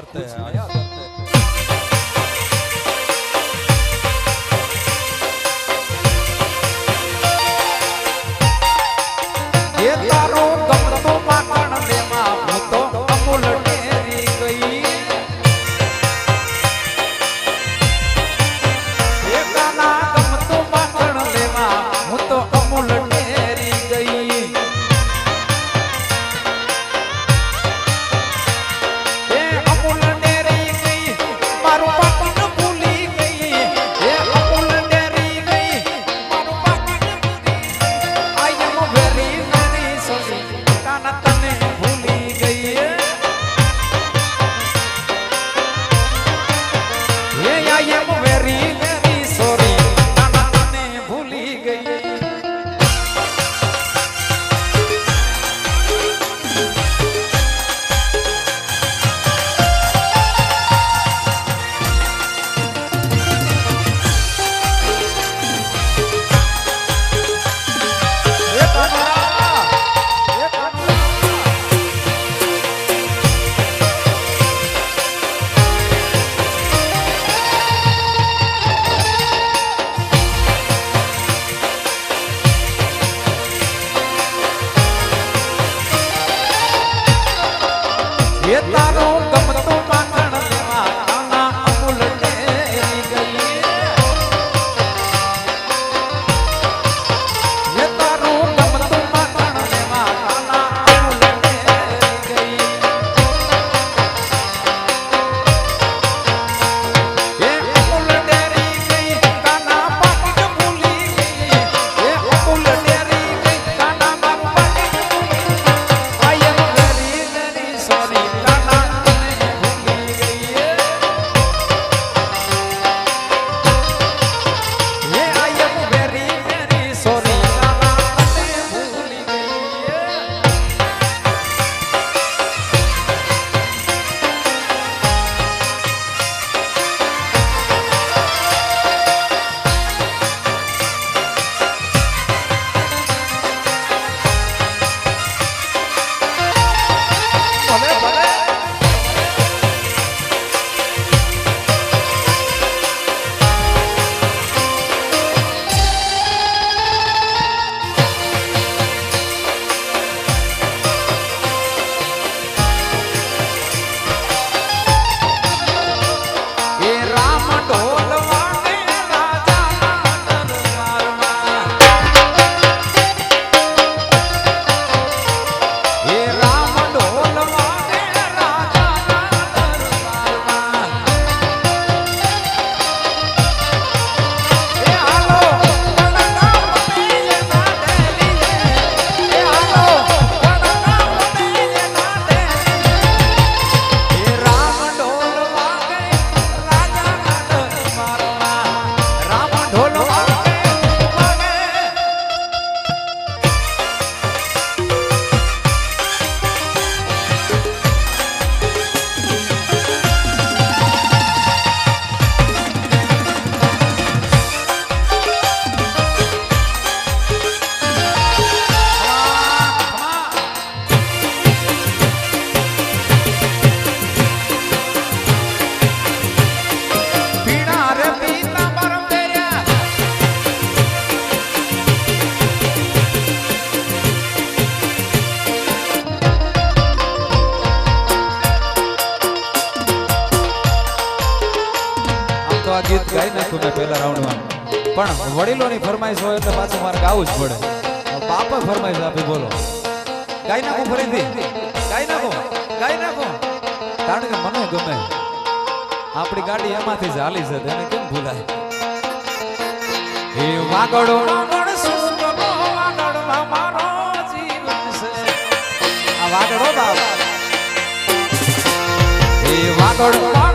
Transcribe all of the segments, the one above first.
करते हैं। આ ગીત ગાઈ નાખ્યું મેં પહેલા રાઉન્ડમાં. પણ વડીલોની ફરમાઈશ હોય એટલે પાછું મારે ગાવું જ પડે. પાપા ફરમાઈશ આપી, બોલો. ગાઈ નાખો ફરીથી. ગાઈ નાખો. ગાઈ નાખો. કારણ કે મને ગમે. આપણી ગાડી એમાંથી જ હાલી છે તેને કેમ ભૂલાય? એ વાગડો. વાગડો બાબા એ વાગડો.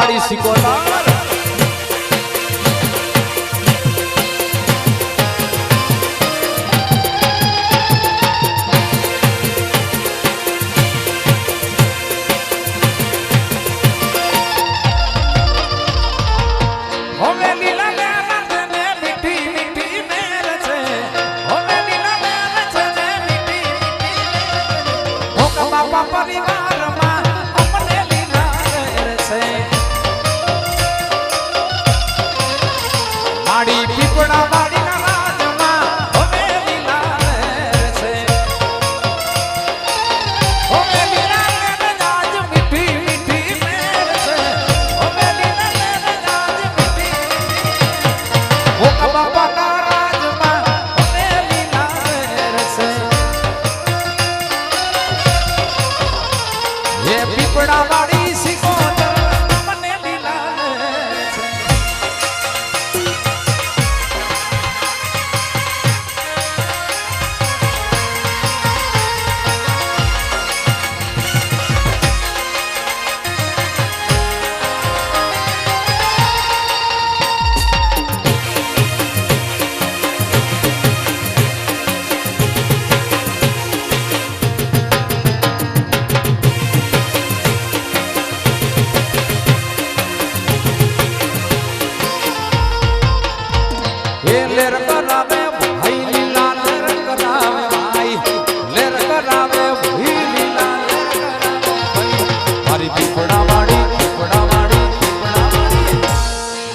Maurício Colar ಗುಣ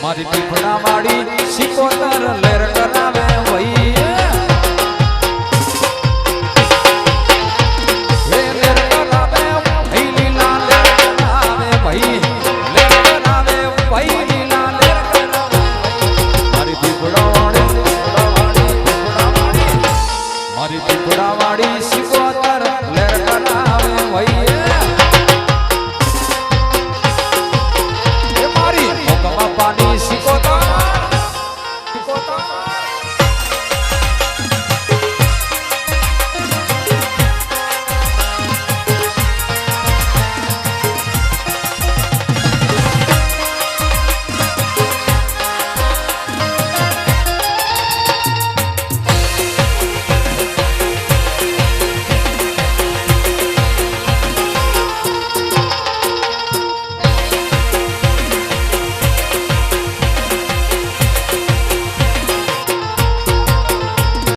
મારી પીપળા વાળી શીખો વાળી